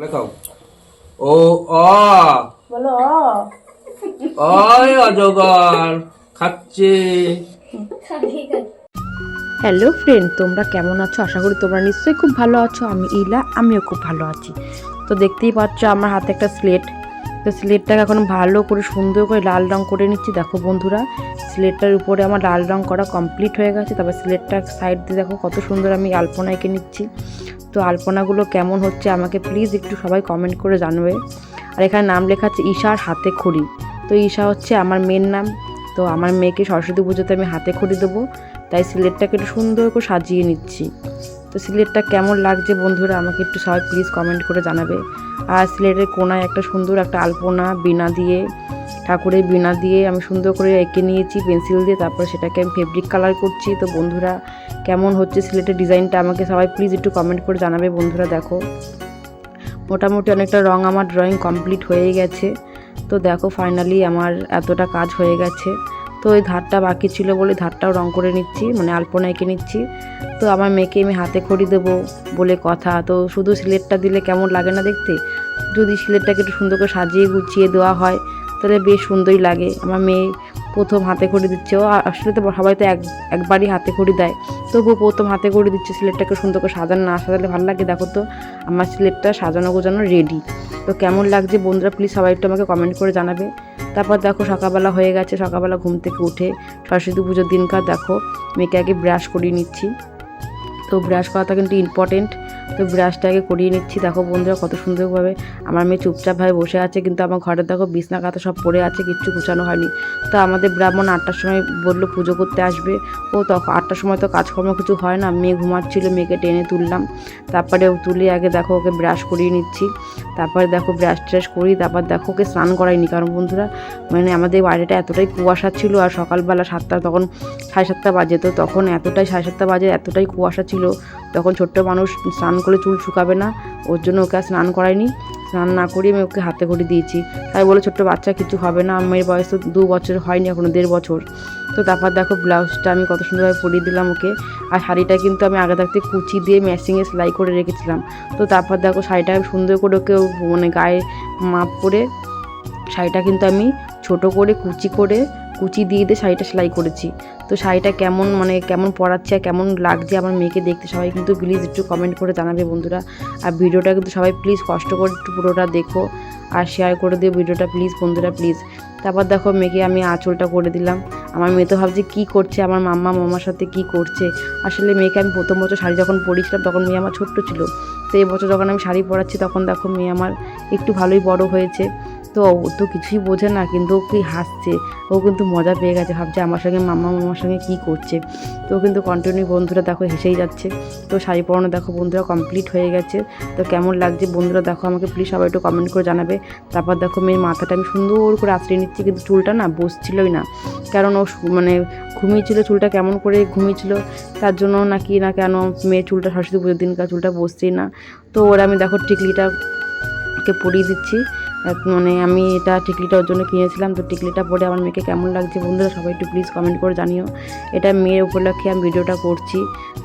লেখাও। ও অ। বলো অয় অজগর খাচ্ছে। হ্যালো ফ্রেন্ড তোমরা কেমন আছো? আশা করি তোমরা নিশ্চয়ই খুব ভালো আছো। আমি ইলা আমিও খুব ভালো আছি। তো দেখতেই পাচ্ছ আমার হাতে একটা স্লেট। তো স্লেটটাকে এখন ভালো করে সুন্দর করে লাল রং করে নিচ্ছি। দেখো বন্ধুরা, স্লেটটার উপরে আমার লাল রং করা কমপ্লিট হয়ে গেছে। তারপর স্লেটটার সাইড দিয়ে দেখো কত সুন্দর আমি আলপনা এঁকে নিচ্ছি। তো আলপনাগুলো কেমন হচ্ছে আমাকে প্লিজ একটু সবাই কমেন্ট করে জানবে। আর এখানে নাম লেখা আছে ঈশার হাতে খড়ি। তো ঈশা হচ্ছে আমার মেয়ের নাম। তো আমার মেয়েকে সরস্বতী পুজোতে আমি হাতে খড়ি দেবো। তাই স্লেটটাকে একটু সুন্দর করে সাজিয়ে নিচ্ছি। তো সিলেটটা কেমন লাগছে বন্ধুরা আমাকে একটু সবাই প্লিজ কমেন্ট করে জানাবে। আর সিলেটের কোনায় একটা সুন্দর একটা আলপনা বিনা দিয়ে, ঠাকুরের বিনা দিয়ে আমি সুন্দর করে এঁকে নিয়েছি পেন্সিল দিয়ে, তারপর সেটাকে আমি ফেব্রিক কালার করছি। তো বন্ধুরা, কেমন হচ্ছে সিলেটের ডিজাইনটা আমাকে সবাই প্লিজ একটু কমেন্ট করে জানাবে বন্ধুরা, দেখো। মোটামুটি অনেকটা রং আমার ড্রয়িং কমপ্লিট হয়ে গেছে। তো দেখো ফাইনালি আমার এতটা কাজ হয়ে গেছে। তো ওই ধারটা বাকি ছিল বলে ধারটাও রং করে নিচ্ছি মানে আলপনা এঁকে নিচ্ছি। তো আমার মেয়েকে আমি হাতে খড়ি দেবো বলে কথা। তো শুধু সিলেটটা দিলে কেমন লাগে না দেখতে? যদি সিলেটটাকে একটু সুন্দর করে সাজিয়ে গুছিয়ে দেওয়া হয়, তাহলে বেশ সুন্দরই লাগে। আমার মেয়ে প্রথম হাতে খড়ি দিচ্ছে। ও আসলে তো সবাই তো এক একবারই হাতে খড়ি দেয়। তবুও প্রথম হাতে খড়ি দিচ্ছে সিলেটটাকে সুন্দর করে সাজানো, না সাজালে ভালো লাগে। দেখো তো, আমার সিলেটটা সাজানো গোজানো রেডি তো কেমন লাগছে বন্ধুরা প্লিজ সবাই একটু আমাকে কমেন্ট করে জানাবে। তারপর দেখো সকালবেলা হয়ে গেছে, সকালবেলা ঘুম থেকে উঠে সরস্বতী পুজোর দিনকার, দেখো, মেয়েকে আগে ব্রাশ করিয়ে নিচ্ছি। তো ব্রাশ করাটা কিন্তু ইম্পর্টেন্ট তো ব্রাশটাকে করিয়ে নিচ্ছি। দেখো বন্ধুরা কত সুন্দরভাবে। আমার মেয়ে চুপচাপভাবে বসে আছে, কিন্তু আমার ঘরে দেখো বিছনা কাতা সব পড়ে আছে, কিচ্ছু গুছানো হয়নি। তো আমাদের ব্রাহ্মণ আটটার সময় বলল পুজো করতে আসবে। ও তখন আটটার সময় তো কাজকর্ম কিছু হয় না। মেয়ে ঘুমাচ্ছিল, মেয়েকে টেনে তুললাম। তারপরে ও তুলে আগে দেখো ওকে ব্রাশ করিয়ে নিচ্ছি। তারপরে দেখো ব্রাশ ট্রাশ করি, তারপর দেখো ওকে স্নান করাইনি। কারণ বন্ধুরা মানে আমাদের বাড়িটা এতটাই কুয়াশা ছিল, আর সকালবেলা সাতটা, তখন সাড়ে সাতটা বাজে। তো তখন এতটাই, সাড়ে সাতটা বাজে, এতটাই কুয়াশা ছিল তখন ছোট্ট মানুষ স্নান করে চুল শুকাবে না, ওর জন্য ওকে আর স্নান করায়নি। স্নান না করিয়ে আমি ওকে হাতে করে দিয়েছি। তাই বলে ছোট্ট বাচ্চা কিছু হবে না আমার বয়স তো দু বছর হয়নি, এখনও দেড় বছর। তো তারপর দেখো ব্লাউজটা আমি কত সুন্দরভাবে পরিয়ে দিলাম ওকে। আর শাড়িটা কিন্তু আমি আগে থাকতে কুচি দিয়ে ম্যাচিংয়ে সেলাই করে রেখেছিলাম। তো তারপর দেখো শাড়িটা সুন্দর করে ওকে মানে গায়ে মাপ করে, শাড়িটা কিন্তু আমি ছোট করে, কুচি করে কুচি দিয়ে দিয়ে শাড়িটা সেলাই করেছি। তো শাড়িটা কেমন মানে কেমন পরাচ্ছে আর কেমন লাগছে আমার মেয়েকে দেখতে সবাই কিন্তু প্লিজ একটু কমেন্ট করে জানাবে বন্ধুরা। আর ভিডিওটা কিন্তু সবাই প্লিজ কষ্ট করে একটু পুরোটা দেখো আর শেয়ার করে দিও ভিডিওটা প্লিজ বন্ধুরা প্লিজ তারপর দেখো মেয়েকে আমি আঁচলটা করে দিলাম। আমার মেয়ে তো ভাবছে কী করছে, আমার মাম্মা মামার সাথে কী করছে। আসলে মেয়েকে আমি প্রথম বছর শাড়ি যখন পরিয়েছিলাম তখন মেয়ে আমার ছোট্ট ছিল। তো এই বছর যখন আমি শাড়ি পরাচ্ছি তখন দেখো মেয়ে আমার একটু ভালোই বড় হয়েছে। তো ও তো কিছুই বোঝে না, কিন্তু ও কি হাসছে। ও কিন্তু মজা পেয়ে গেছে, ভাবছে আমার সঙ্গে মাম্মা মামার সঙ্গে কী করছে। তো কিন্তু কন্টিনিউ বন্ধুরা দেখো হেসেই যাচ্ছে। তো শাড়ি পরানো দেখো বন্ধুরা কমপ্লিট হয়ে গেছে। তো কেমন লাগছে বন্ধুরা দেখো আমাকে প্লিজ সবাই একটু কমেন্ট করে জানাবে। তারপর দেখো মেয়ের মাথাটা আমি সুন্দর করে আশ্রয় নিচ্ছি, কিন্তু চুলটা না বসছিলই না। কারণ ও মানে ঘুমিয়েছিল, চুলটা কেমন করে ঘুমিয়েছিল, তার জন্য নাকি না কেন মেয়ের চুলটা সরস্বতী পুজোর দিনকার চুলটা বসছেই না। তো ওরা আমি দেখো টিকলিটা ওকে পরিয়ে দিচ্ছি। মানে আমি এটা টিকলিটা ওর জন্য কিনেছিলাম, তো টিকলিটা পরে আমার মেয়েকে কেমন লাগছে বন্ধুরা সবাই একটু প্লিজ কমেন্ট করে জানিও। এটা মেয়ের উপলক্ষে আমি ভিডিওটা করছি,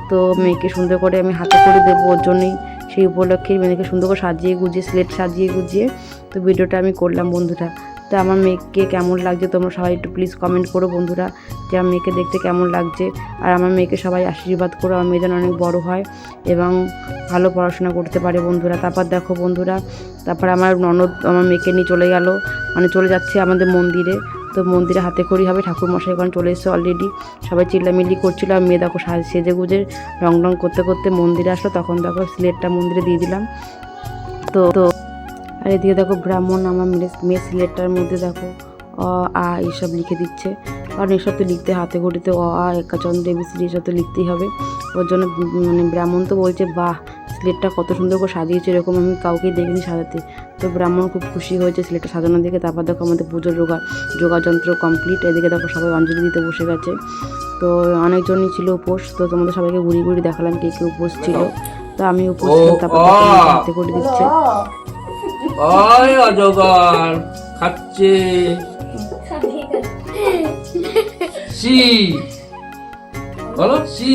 তো মেয়েকে সুন্দর করে আমি হাতে করে দেবো ওর জন্যই। সেই উপলক্ষে মেয়েকে সুন্দর করে সাজিয়ে গুজিয়ে স্লেট সাজিয়ে গুজিয়ে তো ভিডিওটা আমি করলাম বন্ধুরা। তো আমার মেয়েকে কেমন লাগছে তোমরা সবাই একটু প্লিজ কমেন্ট করো বন্ধুরা যে আমার মেয়েকে দেখতে কেমন লাগছে। আর আমার মেয়েকে সবাই আশীর্বাদ করো, আমার মেয়ে যেন অনেক বড় হয় এবং ভালো পড়াশোনা করতে পারে বন্ধুরা। তারপর দেখো বন্ধুরা, তারপর আমার ননদ আমার মেয়েকে নিয়ে চলে গেল মানে চলে যাচ্ছে আমাদের মন্দিরে। তো মন্দিরে হাতে খড়ি হবে ঠাকুর মশাই ওখানে চলে এসেছে অলরেডি সবাই চিল্লামিল্লি করছিল, আর মেয়ে দেখো সেজে গুজে রং রং করতে করতে মন্দিরে আসলো। তখন দেখো স্লেটটা মন্দিরে দিয়ে দিলাম। তো তো আর এদিকে দেখো ব্রাহ্মণ আমার মেয়ে সিলেটটার মধ্যে দেখো অ আ এইসব লিখে দিচ্ছে। কারণ এসব তো লিখতে হাতে ঘটিতে অ আ একাচন্দ্র এবিসিডি এসব তো লিখতেই হবে। ওর জন্য মানে ব্রাহ্মণ তো বলছে বাহ স্লেটটা কত সুন্দর করে সাজিয়েছে এরকম আমি কাউকেই দেখিনি সাজাতে। তো ব্রাহ্মণ খুব খুশি হয়েছে স্লেটটা সাজানো দেখে তারপর দেখো আমাদের পুজোর যোগা যোগাযন্ত্র কমপ্লিট এদিকে দেখো সবাই অঞ্জলি দিতে বসে গেছে। তো অনেকজনই ছিল উপোস তো তোমাদের সবাইকে ঘুরি ঘুরি দেখালাম কে কে উপোস ছিল। তো আমি উপোস ছিলাম তারপর হাতে করে দিচ্ছে। অয় অজগর খাচ্ছে। বলো, সি।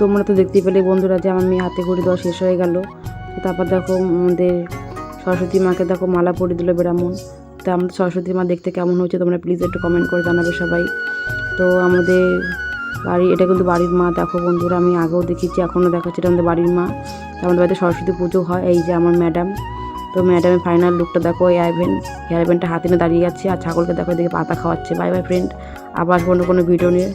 তোমরা তো দেখতেই পেলে বন্ধুরা যে আমার মেয়ে হাতে ঘড়ি দেওয়া শেষ হয়ে গেল। তারপর দেখো আমাদের সরস্বতী মাকে দেখো মালা পরে দিল বেরামন তো আমাদের সরস্বতী মা দেখতে কেমন হচ্ছে তোমরা প্লিজ একটু কমেন্ট করে জানাবে সবাই। তো আমাদের বাড়ি, এটা কিন্তু বাড়ির মা। দেখো বন্ধুরা, আমি আগেও দেখেছি, এখনও দেখাচ্ছি, এটা আমাদের বাড়ির মা। আমাদের বাড়িতে সরস্বতী পুজো হয়, এই যে আমার ম্যাডাম। তো ম্যাডামের ফাইনাল লুকটা দেখো হেয়ার আইভেন হেয়ার আইভেনটা হাতে নিয়ে দাঁড়িয়ে আছে, আর ছাগলকে দেখো, এদিকে পাতা খাওয়াচ্ছে। বাই বাই ফ্রেন্ড আবার কোনো কোনো ভিডিও নিয়ে।